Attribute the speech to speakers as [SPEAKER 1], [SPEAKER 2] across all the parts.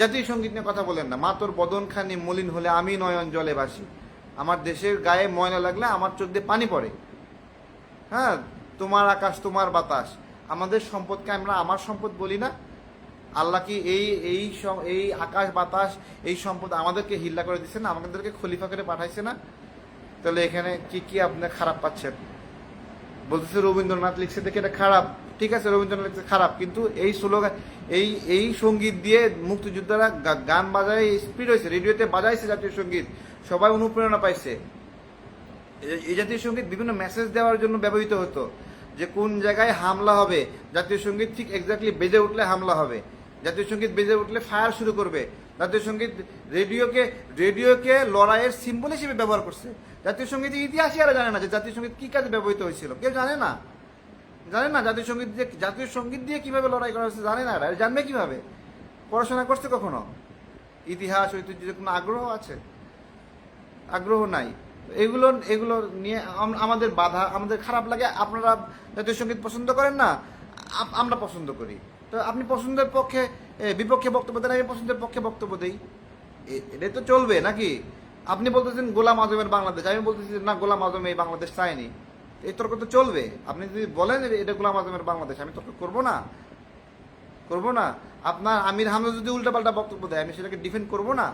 [SPEAKER 1] জাতীয় সংগীত নিয়ে কথা বলেন না। মা তোর বদন খানি মলিন হলে আমি নয়ন জলে বাসি আমার দেশের গায়ে ময়লা লাগলে আমার চোখ দিয়ে পানি পড়ে। হ্যাঁ তোমার আকাশ, তোমার বাতাস। আমাদের সম্পদকে আমরা আমার সম্পদ বলি না। আল্লাহ কি এই এই এই আকাশ, বাতাস, এই সম্পদ আমাদেরকে হিল্লা করে দিচ্ছে না? আমাদেরকে খলিফা করে পাঠাইছে না? তাহলে এখানে কি কি আপনি খারাপ পাচ্ছেন? বলতেছে রবীন্দ্রনাথ লিখছে দেখে এটা খারাপ। ঠিক আছে রবীন্দ্রনাথ খারাপ, কিন্তু এই স্লোগান, এই এই সংগীত দিয়ে মুক্তিযোদ্ধারা গান বাজায় স্পিড হয়েছে, রেডিওতে বাজাইছে জাতীয় সংগীত, সবাই অনুপ্রেরণা পাইছে। এই- এই জাতীয় সংগীত বিভিন্ন মেসেজ দেওয়ার জন্য ব্যবহৃত হতো, যে কোন জায়গায় হামলা হবে, জাতীয় সংগীত ঠিক এক্স্যাক্টলি বেজে উঠলে হামলা হবে, জাতীয় সংগীত বেজে উঠলে ফায়ার শুরু করবে, জাতীয় সংগীত রেডিওকে রেডিওকে লড়াইয়ের সিম্বল হিসেবে ব্যবহার করছে, জাতীয় সংগীত ইতিহাসই আর জানে না যে জাতীয় সংগীত কি কাজে ব্যবহৃত হয়েছিল, কেউ জানে না? জানে না জাতীয় সংগীত দিয়ে জাতীয় সংগীত দিয়ে কীভাবে লড়াই করা হয়েছে জানে না। জানবে কীভাবে? পড়াশোনা করছে কখনো? ইতিহাস ঐতিহ্যের কোনো আগ্রহ আছে? আগ্রহ নাই। এগুলো এগুলো নিয়ে আমাদের বাধা, আমাদের খারাপ লাগে। আপনারা জাতীয় সংগীত পছন্দ করেন না আমরা পছন্দ করি। তো আপনি পছন্দের পক্ষে বিপক্ষে বক্তব্য দেন, আমি পছন্দের পক্ষে বক্তব্য দিই। এ- এটাই তো চলবে নাকি? আপনি বলতেছেন গোলাম আজমের বাংলাদেশ। আমি বলতেছি না, গোলাম আজম এই বাংলাদেশ চায়নি। এই তর্ক তো চলবে। আপনি যদি বলেন এটা গোলাম আজমের বাংলাদেশ, আমি তর্ক করব না। করব না। আপনার আমির হামজা যদি উল্টাপাল্টা বক্তব্য দেয়, আমি সেটাকে ডিফেন্ড করব না।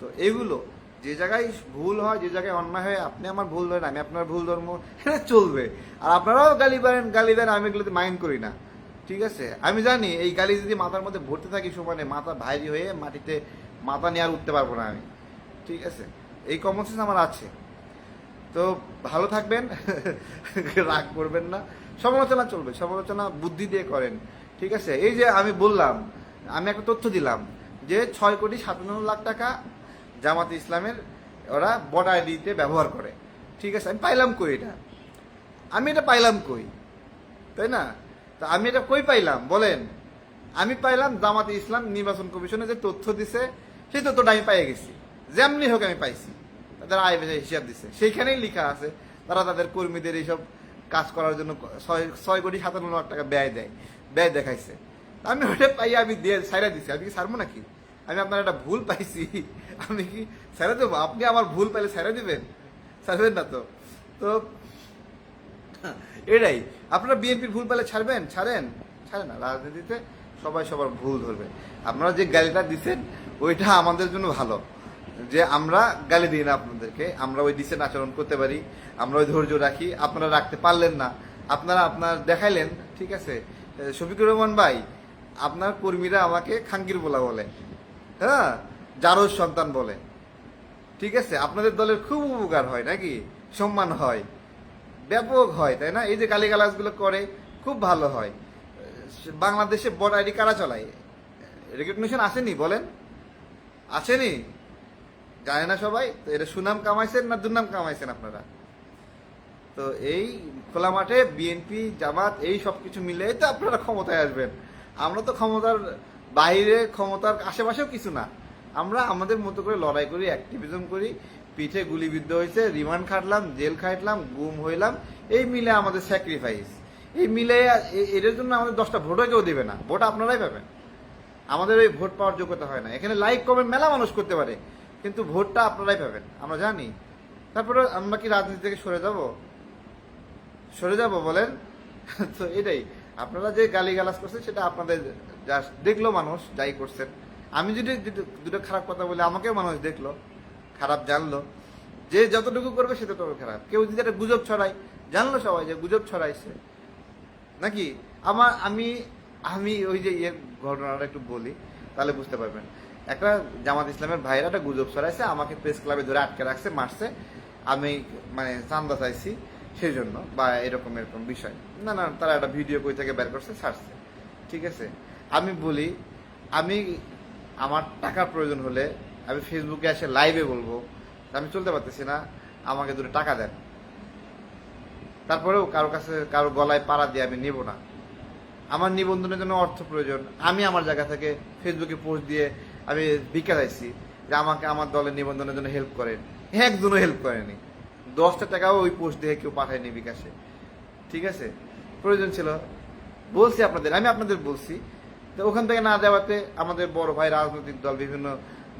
[SPEAKER 1] তো এইগুলো যে জায়গায় ভুল হয়, যে জায়গায় অন্যায় হয়, আপনি আমার ভুল ধরেন, আমি আপনার ভুল ধর্ম এটা চলবে। আর আপনারাও গালি পারেন গালি দেন, আমি এগুলোতে মাইন্ড করি না। ঠিক আছে? আমি জানি, এই গালি যদি মাথার মধ্যে ভরতে থাকি সমানে, মাথা ভাইরি হয়ে মাটিতে মাথা নিয়ে আর উঠতে পারব না আমি। ঠিক আছে? এই কমন সেন্স আমার আছে। তো ভালো থাকবেন, রাগ করবেন না। সমালোচনা চলবে, সমালোচনা বুদ্ধি দিয়ে করেন, ঠিক আছে? এই যে আমি বললাম, আমি একটা তথ্য দিলাম যে ছয় কোটি সাতান্ন লাখ টাকা জামাত ইসলামের ওরা বর্ডার আইডিতে ব্যবহার করে, ঠিক আছে? আমি পাইলাম কই এটা? আমি এটা পাইলাম কই? তাই না? তা আমি এটা কই পাইলাম? বলেন। আমি পাইলাম জামাতে ইসলাম নির্বাচন কমিশনে যে তথ্য দিছে, সেই তথ্যটা আমি পাইয়ে গেছি। যেমনি হোক আমি পাইছি। তাদের আয় ব্যয় হিসাব দিছে। সেইখানেই লেখা আছে, তারা তাদের কর্মীদের এইসব কাজ করার জন্য ছয় ছয় কোটি সাতান্ন লাখ টাকা ব্যয় দেয়, ব্যয় দেখাইছে। আমি ওটা পাই, আমি দিয়ে সাইরা দিছি। আমি কি ছাড়বো নাকি? আমি আপনার একটা ভুল পাইছি। আমি কি সাইরা দেবো? আপনি আমার ভুল পাইলে সাইরা দিবেন? ছাড়বেন না তো। তো, এটাই। আপনারা বিএনপির ভুল পেলে ছাড়বেন? ছাড়েন? ছাড়েন না। রাজনীতিতে সবাই সবার ভুল ধরবে। আপনারা যে গালিটা দিচ্ছেন ওইটা আমাদের জন্য ভালো। যে আমরা গালি দিই না আপনাদেরকে, আমরা ওই ডিসেন্ট আচরণ করতে পারি, আমরা ওই ধৈর্য রাখি, আপনারা রাখতে পারলেন না, আপনারা আপনার দেখাইলেন, ঠিক আছে? শফিকুর রহমান ভাই, আপনার কর্মীরা আমাকে খাঙ্কির বলা বলে হ্যাঁ? জারজ সন্তান বলে, ঠিক আছে? আপনাদের দলের খুব উপকার হয়, নাকি? সম্মান হয়, ব্যাপক হয়, তাই না? এই যে গালিগালাজগুলো করে, খুব ভালো হয়। বাংলাদেশে বড় আইডি কারা চলায়? রেকগনিশন আসেনি, বলেন? আসেনি? জানে না সবাই? তো এটা সুনাম কামাইছেন না দুর্নাম কামাইছেন আপনারা? তো এই খোলা মাঠে বিএনপি জামাত, এই সব কিছু মিলে তো আপনারা ক্ষমতায় আসবেন। আমরা তো ক্ষমতার বাইরে, ক্ষমতার আশেপাশেও কিছু না। আমরা আমাদের মতো করে লড়াই করি অ্যাক্টিভিজম করি। পিঠে গুলিবিদ্ধ হয়েছে রিমান্ড খাটলাম, জেল খাটলাম গুম হইলাম। এই মিলে আমাদের স্যাক্রিফাইস এই মিলে এটার জন্য আমাদের দশটা ভোটও কেউ দেবে না। ভোট আপনারাই পাবেন। আমাদের ওই ভোট পাওয়ার যোগ্যতা হয় না। এখানে লাইক কমেন্ট মেলা মানুষ করতে পারে। কিন্তু ভোটটা আপনারাই পাবেন, আমরা জানি। তারপরে আমরা কি রাজনীতি থেকে সরে যাব? সরে যাব বলেন? তো এটাই, আপনারা যে গালি গালাজ করছেন সেটা আপনাদের দেখল মানুষ, যাই করছেন। আমি যদি দুটো- দুটো খারাপ কথা বলি, আমাকেও মানুষ দেখল, খারাপ জানলো। যে যতটুকু করবে সে ততটুকু খারাপ। কেউ যদি একটা গুজব ছড়ায়, জানলো সবাই যে গুজব ছড়াইছে। নাকি? আমার, আমি আমি ওই যে ইয়ের ঘটনাটা একটু বলি, তাহলে বুঝতে পারবেন। একটা জামাত ইসলামের ভাইরা একটা গুজব ছড়াইছে, আমাকে প্রেস ক্লাবে ধরে আটকে রাখছে, মারছে। আমি মানে চান্দা চাইছি সেই জন্য বা এরকম এরকম বিষয়। না না, তারা একটা ভিডিও কই থেকে বের করছে, ছাড়ছে। ঠিক আছে? আমি বলি, আমি, আমার টাকার প্রয়োজন হলে আমি ফেসবুকে এসে লাইভে বলব। আমি চলতে পারতেছি না, আমাকে দুটো টাকা দেন। তারপরেও কারও কাছে, কারও গলায় পাড়া দিয়ে আমি নেব না। আমার নিবন্ধনের জন্য অর্থ প্রয়োজন। আমি আমার জায়গা থেকে ফেসবুকে পোস্ট দিয়ে আমি ভিক্ষা চাইছি যে আমাকে আমার দলের নিবন্ধনের জন্য হেল্প করেন। একজনও হেল্প করেনি। দশটা টাকাও ওই পোস্ট দিয়ে কেউ পাঠায়নি বিকাশে। ঠিক আছে? প্রয়োজন ছিল। বলছি আপনাদের, আমি আপনাদের বলছি তো ওখান থেকে না দেওয়াতে আমাদের বড় ভাই রাজনৈতিক দল, বিভিন্ন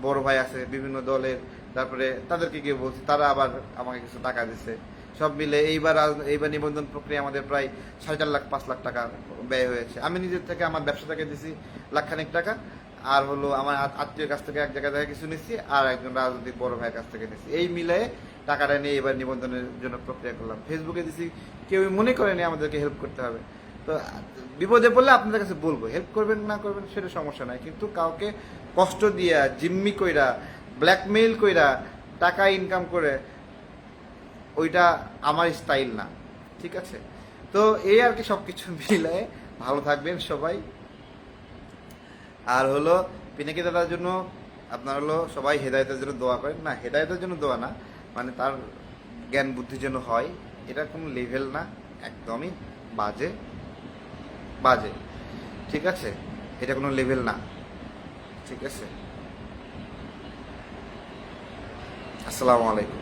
[SPEAKER 1] বড় ভাই আছে, বিভিন্ন দলের, তারপরে তাদেরকে গিয়ে বলছি, তারা আবার আমাকে কিছু টাকা দিচ্ছে সব মিলে এইবার এইবার নিবন্ধন প্রক্রিয়া আমাদের প্রায় সাড়ে চার লাখ, পাঁচ লাখ টাকা ব্যয় হয়েছে। আমি নিজের থেকে আমার ব্যবসা থেকে দিছি লাখখানিক টাকা। আর হলো আমার আত- আত্মীয়ের কাছ থেকে এক জায়গা থেকে কিছু নিচ্ছি, আর একজন রাজনৈতিক বড় ভাইয়ের কাছ থেকে নিচ্ছি। এই মিলে টাকাটা নিয়ে এবার নিবন্ধনের জন্য প্রক্রিয়া করলাম। ফেসবুকে দিছি, কেউ মনে করেনি আমাদেরকে হেল্প করতে হবে। তো বিপদে পড়লে আপনাদের কাছে বলব হেল্প করবেন না করবেন সেটা সমস্যা নাই। কিন্তু কাউকে কষ্ট দিয়া, জিম্মি কইরা ব্ল্যাকমেইল কইরা টাকা ইনকাম করে, ওইটা আমার স্টাইল না। ঠিক আছে? তো এই আর কি সবকিছু মিলে ভালো থাকবেন সবাই। আর হলো পিনাকি দাদার জন্য আপনার হলো সবাই হেদায়তের জন্য দোয়া করেন। না, হেদায়তের জন্য দোয়া না মানে তার জ্ঞান বুদ্ধির জন্য হয়। এটা কোনো লেভেল না, একদমই বাজে বাজে। ঠিক আছে? এটা কোনো লেভেল না। ঠিক আছে? আসসালামু আলাইকুম।